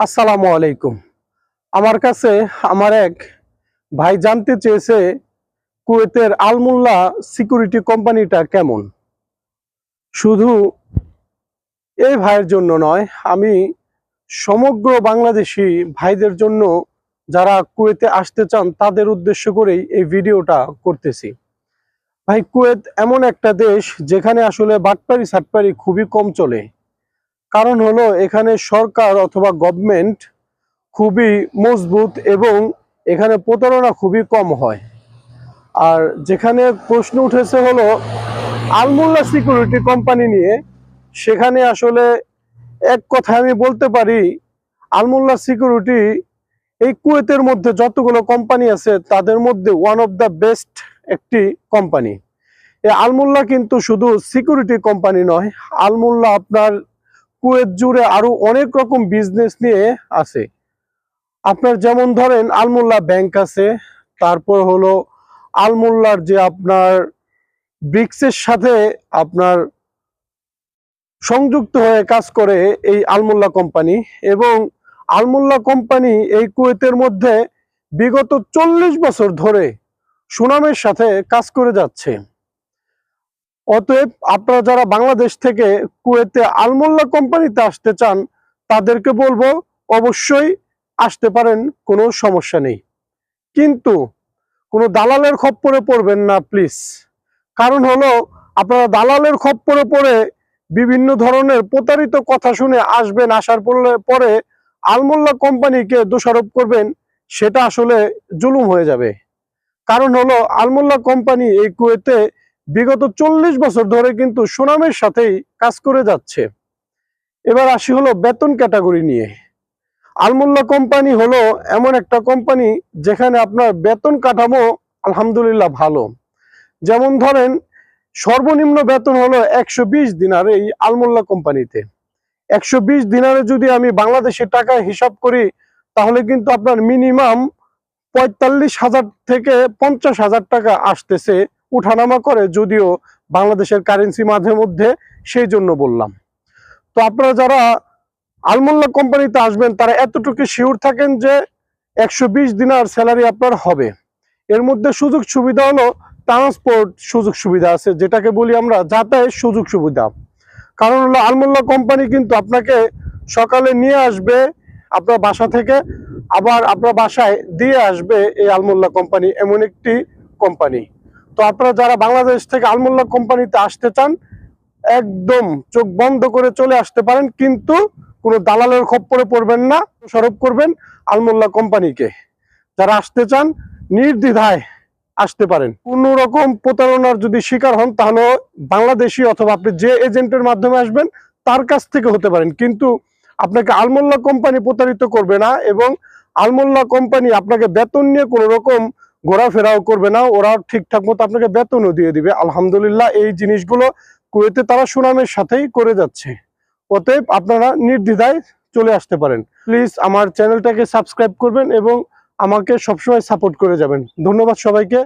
আসসালামু আলাইকুম। আমার কাছে আমার এক ভাই জানতে চেয়েছে, কুয়েতের আলমুল্লা সিকিউরিটি কোম্পানিটা কেমন? শুধু এই ভাইয়ের জন্য নয়, আমি সমগ্র বাংলাদেশি ভাইদের জন্য যারা কুয়েতে আসতে চান, তাদের উদ্দেশ্য করেই এই ভিডিওটা করতেছি। ভাই, কুয়েত এমন একটা দেশ যেখানে আসলে বাটপারি সাটপারি খুবই কম চলে। কারণ হলো এখানে সরকার অথবা গভর্নমেন্ট খুবই মজবুত এবং এখানে প্রতারণা খুবই কম হয়। আর যেখানে প্রশ্ন উঠেছে হলো, আলমুল্লা সিকিউরিটি কোম্পানি নিয়ে, সেখানে আসলে এক কথায় আমি বলতে পারি, আলমুল্লা সিকিউরিটি এই কুয়েতের মধ্যে যতগুলো কোম্পানি আছে, তাদের মধ্যে ওয়ান অফ দ্য বেস্ট একটি কোম্পানি। এই আলমুল্লা কিন্তু শুধু সিকিউরিটি কোম্পানি নয়, আলমুল্লা আপনার কুয়েত জুড়ে আরও অনেক রকম বিজনেস নিয়ে আছে। আপনার যেমন ধরেন আলমুল্লা ব্যাংক আছে, তারপর হলো আলমুল্লার যে আপনার ব্রিক্সের সাথে আপনার সংযুক্ত হয়ে কাজ করে এই আলমুল্লা কোম্পানি এবং আলমুল্লা কোম্পানি এই কুয়েতের মধ্যে বিগত চল্লিশ বছর ধরে সুনামের সাথে কাজ করে যাচ্ছে। অতএব আপনারা যারা বাংলাদেশ থেকে কুয়েতে আলমোল্লা কোম্পানিতে আসতে চান, তাদেরকে বলব অবশ্যই আসতে পারেন, কোনো সমস্যা নেই। কিন্তু কোনো দালালের খপ্পরে পড়বেন না, প্লিজ। কারণ হলো, আপনারা দালালের খপ্পরে পড়ে বিভিন্ন ধরনের প্রতারিত কথা শুনে আসবেন, আসার পরে আলমোল্লা কোম্পানিকে দোষারোপ করবেন, সেটা আসলে জুলুম হয়ে যাবে। কারণ হলো, আলমোল্লা কোম্পানি এই কুয়েতে বিগত চল্লিশ বছর ধরে কিন্তু সুনামের সাথেই কাজ করে যাচ্ছে। এবার আসি হলো বেতন ক্যাটাগরি নিয়ে। আলমুল্লা কোম্পানি হলো এমন একটা কোম্পানি যেখানে আপনার বেতন কাঠামো আলহামদুলিল্লাহ ভালো। যেমন ধরেন, সর্বনিম্ন বেতন হলো একশো বিশ দিনার এই আলমুল্লা কোম্পানিতে। একশো বিশ দিনারে যদি আমি বাংলাদেশের টাকায় হিসাব করি, তাহলে কিন্তু আপনার মিনিমাম পঁয়তাল্লিশ হাজার থেকে পঞ্চাশ হাজার টাকা আসতেছে উঠানামা করে যদিও বাংলাদেশের কারেন্সি মাঝে মধ্যে, সেই জন্য বললাম। তো আপনারা যারা আলমোল্লা কোম্পানিতে আসবেন, তারা এতটুকু শিওর থাকেন যে একশো বিশ দিনার স্যালারি আপনার হবে। এর মধ্যে সুযোগ সুবিধা হলো ট্রান্সপোর্ট সুযোগ সুবিধা আছে, যেটাকে বলি আমরা যাতায়াত সুযোগ সুবিধা। কারণ হলো আলমোল্লা কোম্পানি কিন্তু আপনাকে সকালে নিয়ে আসবে, আপনার বাসা থেকে আবার আপনার বাসায় দিয়ে আসবে এই আলমোল্লা কোম্পানি, এমন একটি কোম্পানি। তো আপনারা যারা বাংলাদেশ থেকে আলমোল্লা কোম্পানিতে আসতে চান, একদম চোখ বন্ধ করে চলে আসতে পারেন, কিন্তু কোনো দালালের খপ্পরে পড়বেন না সরব করবেন আলমোল্লা কোম্পানিকে। যারা আসতে চান, নির্দ্বিধায় আসতে পারেন। কোনো রকম প্রতারণার যদি শিকার হন, তাহলে বাংলাদেশি অথবা আপনি যে এজেন্টের মাধ্যমে আসবেন, তার কাছ থেকে হতে পারেন। কিন্তু আপনাকে আলমোল্লা কোম্পানি প্রতারিত করবে না এবং আলমোল্লা কোম্পানি আপনাকে বেতন নিয়ে কোনো রকম ঘোরাফেরাও করবে না ওরা ঠিকঠাক মতো আপনাকে বেতনও দিয়ে দিবে। আলহামদুলিল্লাহ, এই জিনিসগুলো কুয়েতে তারা সুনামের সাথেই করে যাচ্ছে। অতএব আপনারা নির্দ্বিধায় চলে আসতে পারেন। প্লিজ আমার চ্যানেলটাকে সাবস্ক্রাইব করবেন এবং আমাকে সবসময় সাপোর্ট করে যাবেন। ধন্যবাদ সবাইকে।